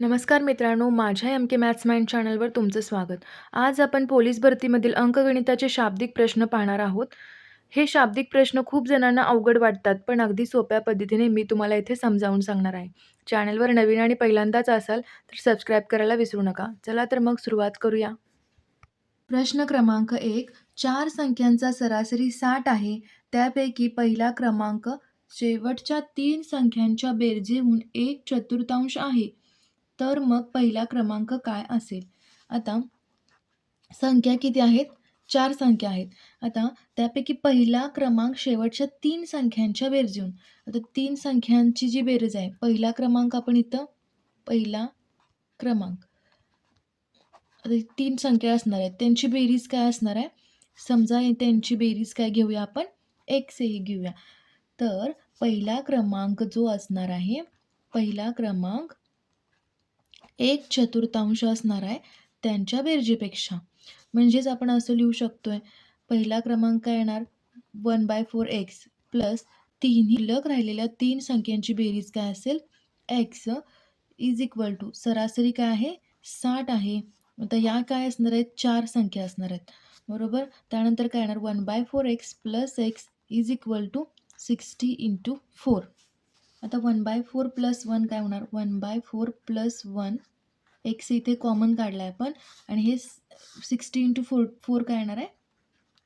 नमस्कार मित्रांनो माझ्या एम के मॅथ्स माइंड चॅनलवर तुमचं स्वागत. आज आपण पोलीस भरतीमधील अंकगणिताचे शाब्दिक प्रश्न पाहणार आहोत. हे शाब्दिक प्रश्न खूप जणांना अवघड वाटतात पण अगदी सोप्या पद्धतीने मी तुम्हाला इथे समजावून सांगणार आहे. चॅनलवर नवीन आणि पहिल्यांदाच असाल तर सबस्क्राईब करायला विसरू नका. चला तर मग सुरुवात करूया. प्रश्न क्रमांक एक चार संख्यांचा सरासरी साठ आहे. त्यापैकी पहिला क्रमांक शेवटच्या तीन संख्यांच्या बेरजेहून एक चतुर्थांश आहे. तर मग पहिला क्रमांक काय असेल? आता संख्या किती आहेत? चार संख्या आहेत. आता त्यापैकी पहिला क्रमांक शेवटच्या तीन संख्यांच्या बेरजेहून. आता तीन संख्यांची जी बेरज आहे पहिला क्रमांक आपण इथं पहिला क्रमांक. आता तीन संख्या असणार आहेत. त्यांची बेरीज काय असणार आहे? समजा त्यांची बेरीज काय घेऊया आपण? एक्स हे घेऊया. तर पहिला क्रमांक जो असणार आहे पहिला क्रमांक एक चतुर्थांश असणार आहे त्यांच्या बेरजेपेक्षा. म्हणजेच आपण असं लिहू शकतो आहे पहिला क्रमांक येणार one by four X plus तिन्ही हिलक राहिलेल्या तीन संख्यांची बेरीज काय असेल? एक्स इज इक्वल टू सरासरी काय आहे? साठ आहे. आता या काय असणार आहेत? चार संख्या असणार आहेत. बरोबर? त्यानंतर काय येणार? One by four X plus X is equal to sixty into four. आता one by four plus one काय होणार? One by four plus one X इथे कॉमन काढला आहे आपण. आणि हे सिक्स्टी इंटू फोर फोर काय येणार आहे?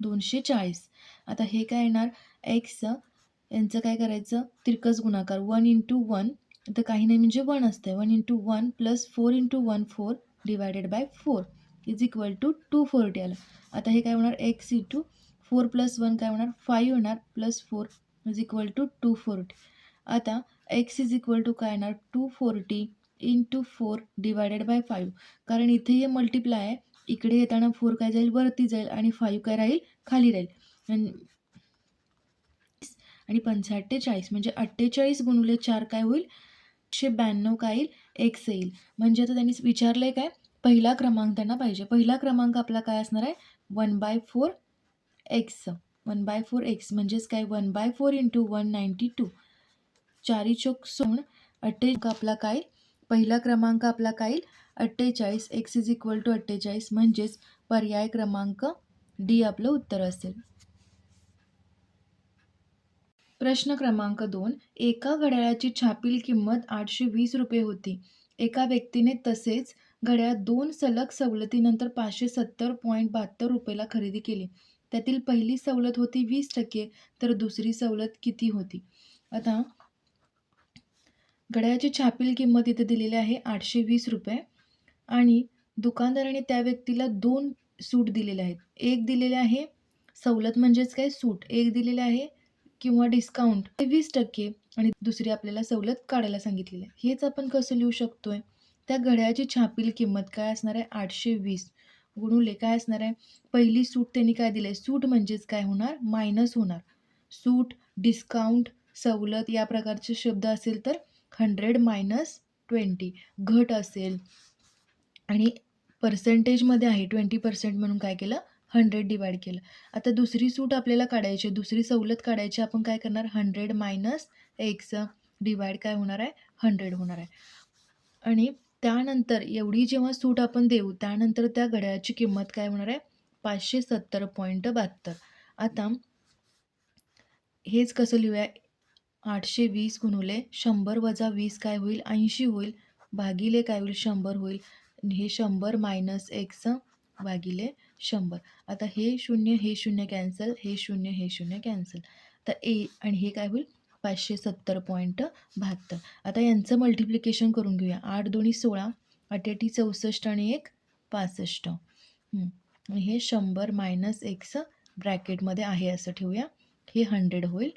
दोनशे चाळीस. आता हे काय येणार? एक्स यांचं काय करायचं? तिरकस गुणाकार. वन इंटू वन तर काही नाही म्हणजे वन असते one into one plus four into one four divided by four is equal to two forty आलं. आता हे काय होणार? X into four plus one काय होणार? फाईव्ह होणार. Plus four is equal to two forty आता एक्स इज इक्वल टू काय येणार? Two forty into four divided by five कारण इथे हे मल्टिप्लाय आहे. इकडे येताना फोर काय जाईल? वरती जाईल. आणि फाईव्ह काय राहील? खाली राहील. आणि आणि म्हणजे अठ्ठेचाळीस गुणुले चार काय होईल? एकशे ब्याण्णव काय येईल? एक्स येईल. म्हणजे आता त्यांनी विचारलं आहे काय? पहिला क्रमांक त्यांना पाहिजे. पहिला क्रमांक आपला काय असणार आहे? One by four X one by four X म्हणजेच काय? One by four into one ninety two चारी चोक सोन अठ्ठे आपला काय पहिला क्रमांक आपला काय अठ्ठेचाळीस एक्स इज इक्वल टू अठ्ठेचाळीस म्हणजेच पर्याय क्रमांक डी आपलं उत्तर असेल. प्रश्न क्रमांक दोन. एका घड्याळाची छापील किंमत आठशे वीस रुपये होती. एका व्यक्तीने तसेच घड्याळ दोन सलग सवलतीनंतर पाचशे सत्तर पॉईंट बहात्तर रुपयाला खरेदी केली. त्यातील पहिली सवलत होती वीस टक्के तर दुसरी सवलत किती होती? आता घड्याळाची छापील किंमत इथे दिलेली आहे आठशे वीस रुपये. आणि दुकानदाराने त्या व्यक्तीला दोन सूट दिलेले आहेत. एक दिलेले आहे सवलत म्हणजेच काय सूट. एक दिलेले आहे किंवा डिस्काउंट ते वीस टक्के आणि दुसरी आपल्याला सवलत काढायला सांगितलेली आहे. हेच आपण कसं लिहू शकतो आहे त्या घड्याळाची छापील किंमत काय असणार आहे? आठशे वीस गुणुले काय असणार आहे? पहिली सूट त्यांनी काय दिलं आहे? सूट म्हणजेच काय होणार? मायनस होणार. सूट डिस्काउंट सवलत या प्रकारचे शब्द असेल तर हंड्रेड मायनस ट्वेंटी घट असेल. आणि पर्सेंटेजमध्ये आहे ट्वेंटी पर्सेंट म्हणून काय केलं? हंड्रेड डिवाइड केलं. आता दुसरी सूट आपल्याला काढायची दुसरी सवलत काढायची आपण काय करणार? हंड्रेड मायनस एक्स डिवाइड काय होणार आहे? हंड्रेड होणार आहे. आणि त्यानंतर एवढी जेव्हा सूट आपण देऊ त्यानंतर त्या घड्याळाची किंमत काय होणार आहे? पाचशे सत्तर पॉईंट बहात्तर. आता हेच कसं लिहूया? आठशे वीस गुणुले शंभर वजा वीस काय होईल? ऐंशी होईल. भागिले काय होईल? शंभर होईल. हे शंभर मायनस एक्स भागिले शंभर. आता हे शून्य हे शून्य कॅन्सल हे शून्य हे शून्य कॅन्सल. तर ए आणि हे काय होईल? पाचशे सत्तर पॉईंट बहात्तर. आता यांचं मल्टिप्लिकेशन करून घेऊया. आठ दोन्ही सोळा अठ्याठी चौसष्ट आणि एक पासष्ट. हे शंभर मायनस एक्स ब्रॅकेटमध्ये आहे असं ठेवूया. हे हंड्रेड होईल.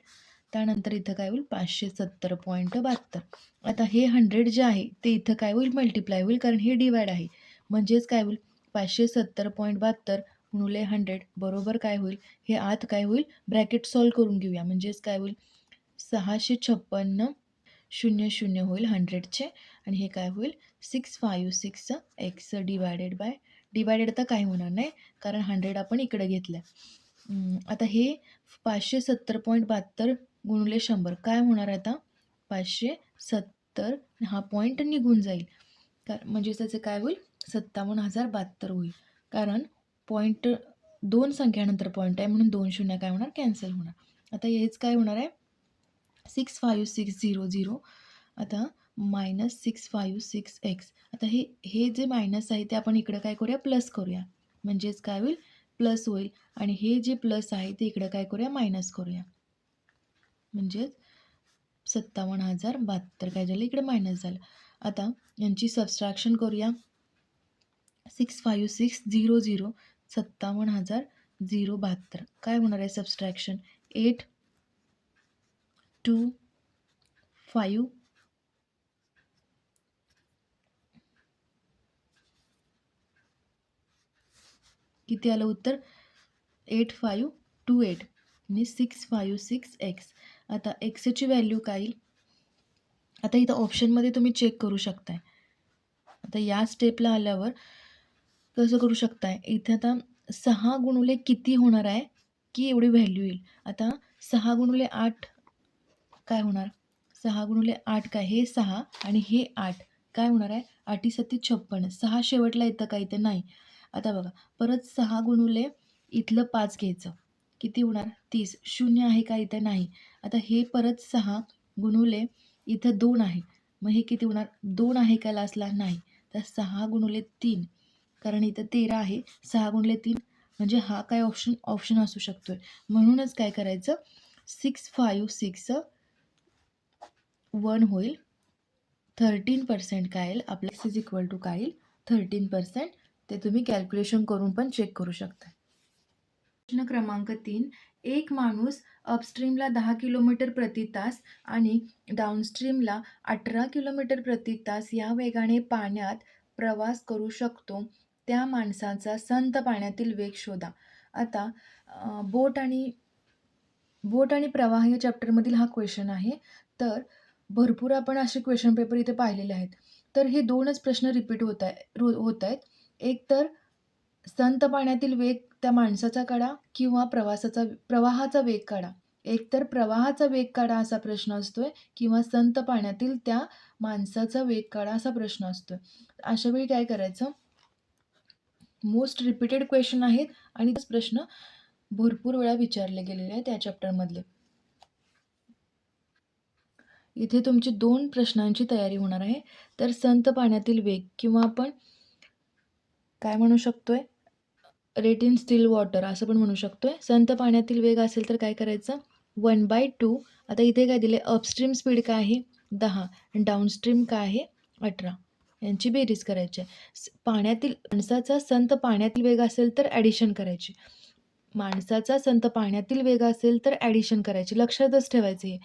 त्यानंतर इथं काय होईल? पाचशे सत्तर पॉईंट बहात्तर. आता हे हंड्रेड जे आहे ते इथं काय होईल? मल्टिप्लाय होईल कारण हे डिवाइड आहे. म्हणजेच काय होईल? पाचशे सत्तर पॉईंट बहात्तर गुणुले हंड्रेड बरोबर काय होईल? हे आत काय होईल? ब्रॅकेट सॉल्व करून घेऊया. म्हणजेच काय होईल? सहाशे छप्पन्न शून्य शून्य होईल हंड्रेडचे आणि हे काय होईल? Six five six X divided by divided तर काय होणार नाही कारण हंड्रेड आपण इकडे घेतलं आता हे पाचशे सत्तर पॉईंट बहात्तर गुणले शंभर. काय होणार आहे आता? पाचशे सत्तर. हा पॉईंट निघून जाईल. तर म्हणजे त्याचं काय होईल? सत्तावन्न हजार बहात्तर होईल. कारण पॉईंट दोन संख्यानंतर पॉईंट आहे म्हणून दोन शून्य काय होणार? कॅन्सल होणार. आता हेच काय होणार आहे? Six five six zero zero आता minus six five six X आता हे हे जे मायनस आहे ते आपण इकडं काय करूया? प्लस करूया. म्हणजेच काय होईल? प्लस होईल. आणि हे जे प्लस आहे ते इकडं काय करूया? मायनस करूया. म्हणजेच सत्तावन्न हजार बहात्तर. काय झालं? इकडे मायनस झालं. आता यांची सबस्ट्रॅक्शन करूया. Six five six zero zero सत्तावन्न हजार झिरो बहात्तर. काय होणार आहे सबस्ट्रॅक्शन एट टू फायू किती आलं उत्तर? एट फायू टू एट आणि सिक्स फायू सिक्स एक्स आता एक्सेची व्हॅल्यू काय येईल? आता इथं ऑप्शनमध्ये तुम्ही चेक करू शकताय. आता या स्टेपला आल्यावर कसं करू शकताय? इथे आता सहा गुणुले किती होणार आहे? की एवढी व्हॅल्यू येईल? आता सहा गुणुले आठ काय होणार? सहा गुणुले आठ काय? हे सहा आणि हे आठ काय होणार आहे? आठी सत्ती छप्पन. सहा शेवटला येतं का इथे नाही. आता बघा परत सहा गुणुले इथलं पाच घ्यायचं. किती होणार? तीस. शून्य आहे का इथं? नाही. आता हे परत सहा गुणुले इथं दोन आहे. मग हे किती होणार? दोन आहे का लास्टला? नाही. तर सहा गुणुले तीन. कारण इथं तेरा आहे. सहा गुणले तीन म्हणजे हा काय ऑप्शन ऑप्शन असू शकतो आहे म्हणूनच काय करायचं? सिक्स फायू सिक्स वन होईल. थर्टीन पर्सेंट काय येईल आपलं इज इक्वल टू काय येईल थर्टीन पर्सेंट ते तुम्ही कॅल्क्युलेशन करून पण चेक करू शकता. प्रश्न क्रमांक तीन एक माणूस अपस्ट्रीमला दहा किलोमीटर प्रति तास आणि डाऊनस्ट्रीमला अठरा किलोमीटर प्रति तास या वेगाने पाण्यात प्रवास करू शकतो त्या माणसाचा संत पाण्यातील वेग शोधा. आता बोट आणि बोट आणि प्रवाह या चॅप्टरमधील हा क्वेश्चन आहे. तर भरपूर आपण असे क्वेश्चन पेपर इथे पाहिलेले आहेत. तर हे दोनच प्रश्न रिपीट होत आहे रो होत आहेत. एक तर संत पाण्यातील वेग त्या माणसाचा काढा किंवा प्रवासाचा प्रवाहाचा वेग काढा. एक तर प्रवाहाचा वेग काढा असा प्रश्न असतोय किंवा संत पाण्यातील त्या माणसाचा वेग काढा असा प्रश्न असतोय. अशा वेळी काय करायचं? मोस्ट रिपीटेड क्वेश्चन आहेत आणि तेच प्रश्न भरपूर वेळा विचारले गेलेले आहेत त्या चॅप्टरमधले इथे तुमची दोन प्रश्नांची तयारी होणार आहे. तर संत पाण्यातील वेग किंवा आपण काय म्हणू शकतोय? रेटिन स्टील वॉटर असं पण म्हणू शकतो आहे संत पाण्यातील वेग असेल तर काय करायचं? One by two. आता इथे काय दिले अपस्ट्रीम स्पीड काय आहे? दहा. आणि डाऊनस्ट्रीम काय आहे? अठरा. यांची बेरीज करायची आहे. पाण्यातील माणसाचा संत पाण्यातील वेग असेल तर ॲडिशन करायची. माणसाचा संत पाण्यातील वेग असेल तर ॲडिशन करायची. लक्षातच ठेवायचं हे.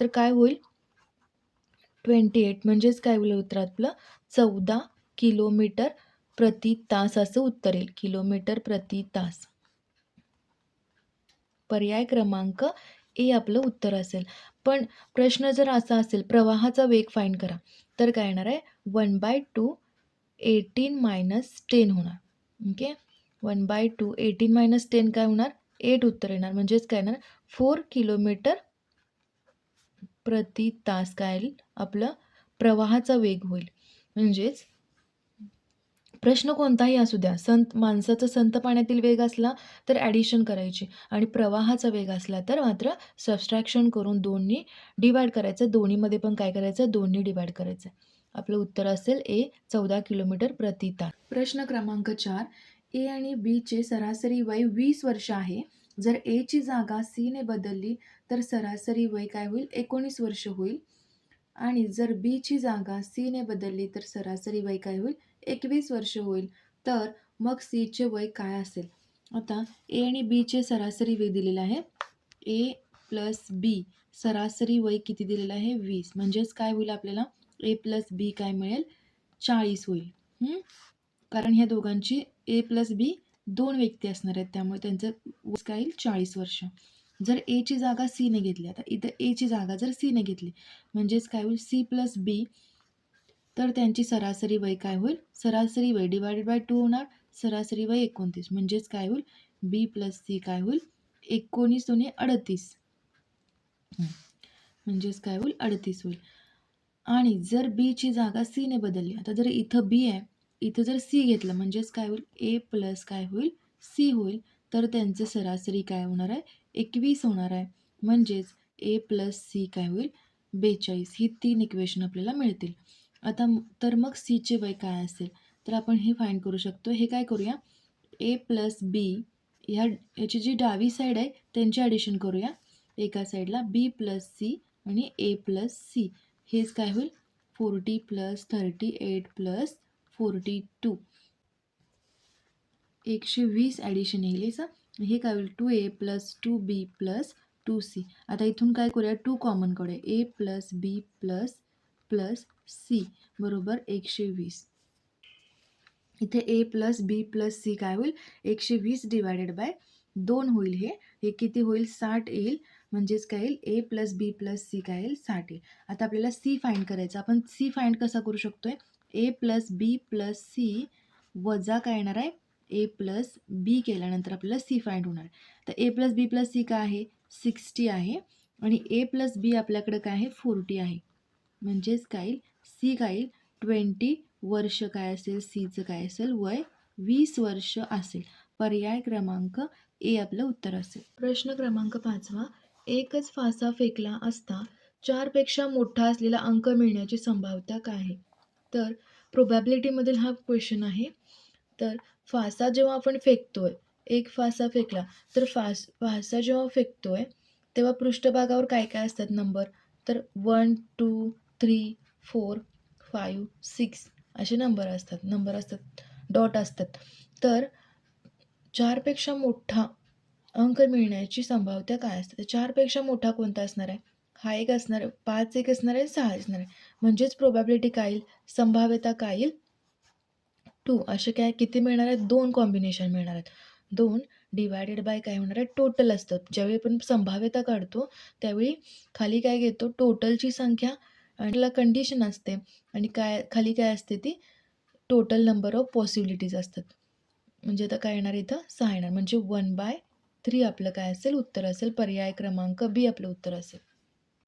तर काय होईल? ट्वेंटी एट म्हणजेच काय होईल उत्तर आपलं चौदा किलोमीटर प्रति तास असं उत्तरेल किलोमीटर प्रति तास. पर्याय क्रमांक ए आपलं उत्तर असेल. पण प्रश्न जर असा असेल प्रवाहाचा वेग फाईंड करा. तर काय येणार आहे? One by two eighteen minus ten होणार. Okay? One by two eighteen minus ten काय होणार? एट उत्तर येणार. म्हणजेच काय येणार? फोर किलोमीटर प्रति तास काय आपलं प्रवाहाचा वेग होईल. म्हणजेच प्रश्न कोणताही असू द्या संत माणसाचा संत पाण्यातील वेग असला तर ॲडिशन करायची आणि प्रवाहाचा वेग असला तर मात्र सबस्ट्रॅक्शन करून दोन्ही डिवाईड करायचं. दोन्हीमध्ये पण काय करायचं? दोन्ही डिवाईड करायचं. आपलं उत्तर असेल ए चौदा किलोमीटर प्रति तास. प्रश्न क्रमांक चार ए आणि बीचे सरासरी वय वीस वर्ष आहे. जर एची जागा सीने बदलली तर सरासरी वय काय होईल? एकोणीस वर्ष होईल. आणि जर बीची जागा सीने बदलली तर सरासरी वय काय होईल? एकवीस वर्ष होईल. तर मग सीचे वय काय असेल? आता ए आणि बीचे सरासरी वय दिलेलं आहे. ए प्लस बी सरासरी वय किती दिलेलं आहे? वीस. म्हणजेच काय होईल आपल्याला? ए प्लस बी काय मिळेल? चाळीस होईल. कारण ह्या दोघांची ए प्लस बी दोन व्यक्ती असणार आहेत. त्यामुळे त्यांचं वय काय येईल? चाळीस वर्ष. जर एची जागा सीने घेतली आता इथं एची जागा जर सीने घेतली म्हणजेच काय होईल? सी प्लस बी तर त्यांची सरासरी वय काय होईल? सरासरी वय डिवायडेड बाय टू होणार. सरासरी वय एकोणतीस. म्हणजेच काय होईल? बी प्लस सी काय होईल? एकोणीस दोन्ही अडतीस. म्हणजेच काय होईल? अडतीस होईल. आणि जर बीची जागा सीने बदलली आता जर इथं बी आहे इथं जर सी घेतलं म्हणजेच काय होईल? ए प्लस काय होईल? सी होईल. तर त्यांचं सरासरी काय होणार आहे? एकवीस होणार आहे. म्हणजेच ए प्लस सी काय होईल? बेचाळीस. ही तीन इक्वेशन आपल्याला मिळतील. आता तर मग सीचे वय काय असेल? तर आपण हे फाईंड करू शकतो. हे काय करूया? ए प्लस बी ह्या याची जी डावी साईड आहे त्यांची ॲडिशन करूया. एका साईडला बी प्लस सी आणि ए प्लस सी हेच काय होईल? Forty plus thirty eight plus forty two एकशे वीस ॲडिशन येईल. याचं हे काय होईल? Two A plus two B plus two C आता इथून काय करूया? Two common A plus B plus plus C बरोबर एकशे वीस. इथे A plus B plus C काय होईल? एकशे वीस डिवायडेड बाय दोन होईल हे. हे किती होईल? साठ येईल. म्हणजेच काय येईल? A plus B plus C काय येईल? साठ येईल. आता आपल्याला सी फाईंड करायचं. आपण सी फाईंड कसा करू शकतोय? A plus B plus C वजा काय येणार आहे? ए प्लस बी केल्यानंतर आपल्याला सी फाईंड होणार. तर A plus B plus C काय आहे? सिक्स्टी आहे. आणि ए प्लस बी आपल्याकडे काय आहे? फोर्टी आहे. म्हणजेच गाईल सी गाईल ट्वेंटी वर्ष काय असेल? सीचं काय असेल? वय वीस वर्ष असेल. पर्याय क्रमांक ए आपलं उत्तर असेल. प्रश्न क्रमांक पाचवा. एकच फासा फेकला असता चारपेक्षा मोठा असलेला अंक मिळण्याची संभाव्यता काय आहे? तर प्रोबॅबिलिटीमधील हा क्वेश्चन आहे. तर फासा जेव्हा आपण फेकतोय एक फासा फेकला तर फास फासा जेव्हा फेकतोय तेव्हा पृष्ठभागावर काय काय असतात नंबर तर one two three four five six असे नंबर असतात नंबर असतात डॉट असतात. तर चारपेक्षा मोठा अंक मिळण्याची संभाव्यता काय असते? तर चारपेक्षा मोठा कोणता असणार आहे? हा एक असणार आहे पाच एक असणार आहे सहा असणार आहे. म्हणजेच प्रोबॅबिलिटी काय येईल संभाव्यता काय येईल टू असे काय किती मिळणार आहेत? दोन कॉम्बिनेशन मिळणार आहेत. दोन डिवायडेड बाय काय होणार आहे? टोटल असतं. ज्यावेळी आपण संभाव्यता काढतो त्यावेळी खाली काय घेतो? टोटलची संख्या आणि त्याला कंडिशन असते. आणि काय खाली काय असते ती? टोटल नंबर ऑफ पॉसिबिलिटीज असतात. म्हणजे आता काय येणार इथं? सहा येणार. म्हणजे वन बाय थ्री आपलं काय असेल? उत्तर असेल. पर्याय क्रमांक बी आपलं उत्तर असेल.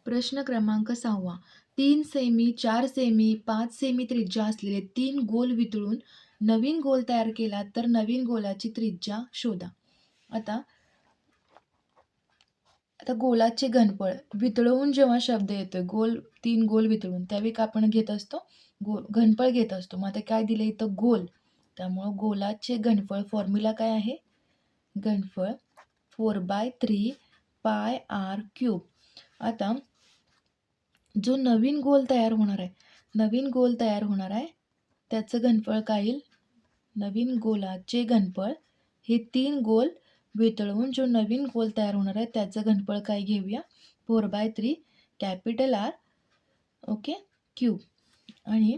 प्रश्न क्रमांक सहावा. तीन सेमी चार सेमी पाच सेमी त्रिज्या असलेले तीन गोल वितळून नवीन गोल तयार केला तर नवीन गोलाची त्रिज्या शोधा. आता आता गोलाचे घनफळ वितळवून जेव्हा शब्द येतोय गोल तीन गोल वितळून त्यावेळी का आपण घेत असतो? गोल घनफळ घेत असतो. मग आता काय दिलं इथं? गोल. त्यामुळं गोलाचे घनफळ फॉर्म्युला काय आहे? घनफळ four by three pi R cube आता जो नवीन गोल तयार होणार आहे नवीन गोल तयार होणार आहे त्याचं घनफळ काय येईल? नवीन गोलाचे घनफळ हे तीन गोल वितळवून जो नवीन गोल तयार होणार आहे त्याचं घनफळ काय घेऊया? Four by three capital R okay cube आणि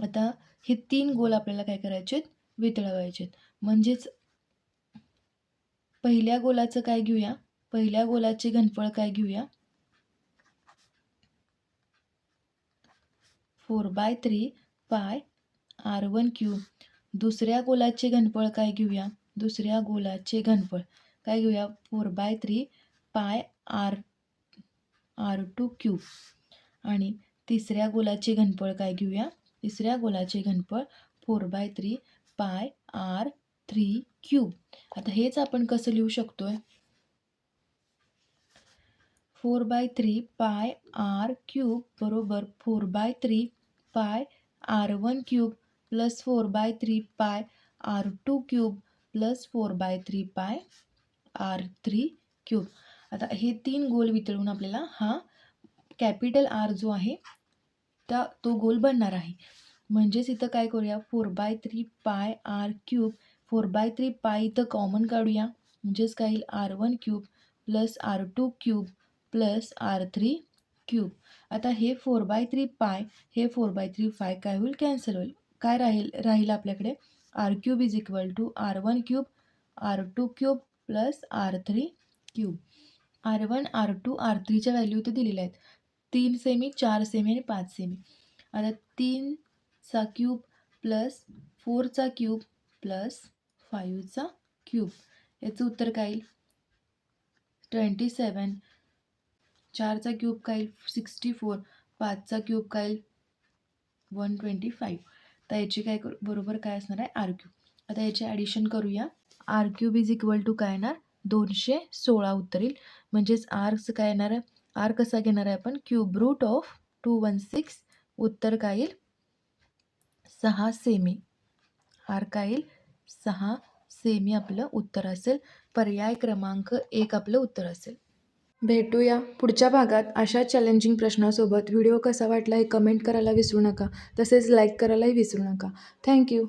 आता हे तीन गोल आपल्याला काय करायचे आहेत? वितळवायचे आहेत. म्हणजेच पहिल्या गोलाचं काय घेऊया? पहिल्या गोलाचे घनफळ काय घेऊया? Four by three pi R one cube दुसऱ्या गोलाचे घनफळ काय घेऊया? दुसऱ्या गोलाचे घनफळ. काय घेऊया? Four by three pi R R two cube आणि तिसऱ्या गोलाचे घनफळ काय घेऊया? तिसऱ्या गोलाचे घनफळ four by three pi R three cube आता हेच आपण कसं लिहू शकतोय? Four by three pi R cube बरोबर four by three pi R one cube plus four by three pi R two cube plus four by three pi R three cube. आता हे तीन गोल वितळून आपल्याला हा कॅपिटल आर जो आहे त्या तो गोल बनणार आहे. म्हणजेच इथं काय करूया? Four by three pi R cube four by three pi इथं कॉमन काढूया. म्हणजेच काय येईल? R one cube plus R two cube plus R three cube. आता हे फोर बाय थ्री पाय हे फोर बाय थ्री फाय काय होईल? कॅन्सल होईल. काय राहील? राहील आपल्याकडे R cube is equal to R one cube R two cube plus R three cube. R one R two R थ्रीच्या value इथे दिलेल्या आहेत. तीन सेमी चार सेमी आणि पाच सेमी आता तीनचा क्यूब प्लस फोरचा क्यूब प्लस फाईव्हचा क्यूब. याचं उत्तर काय येईल? ट्वेंटी सेवन चारचा क्यूब काय येईल? सिक्स्टी फोर पाचचा क्यूब काय येईल? वन ट्वेंटी फाईव्ह तर याची काय करू बरोबर काय असणार आहे? आर आता याचे ॲडिशन करूया. R cube is equal to काय येणार? दोनशे सोळा उत्तर येईल म्हणजेच आरचं काय येणार आहे? आर कसा घेणार आहे आपण? Cube root of two one six उत्तर काय येईल? सहा सेमी आर काय येईल? सहा सेमी आपलं उत्तर असेल. पर्याय क्रमांक एक आपलं उत्तर असेल. भेटूया. पुढच्या भागात अशा चॅलेंजिंग प्रश्नासोबत व्हिडिओ कसा वाटला हे कमेंट करायला विसरू नका. तसेच लाईक करायलाही विसरू नका. थँक्यू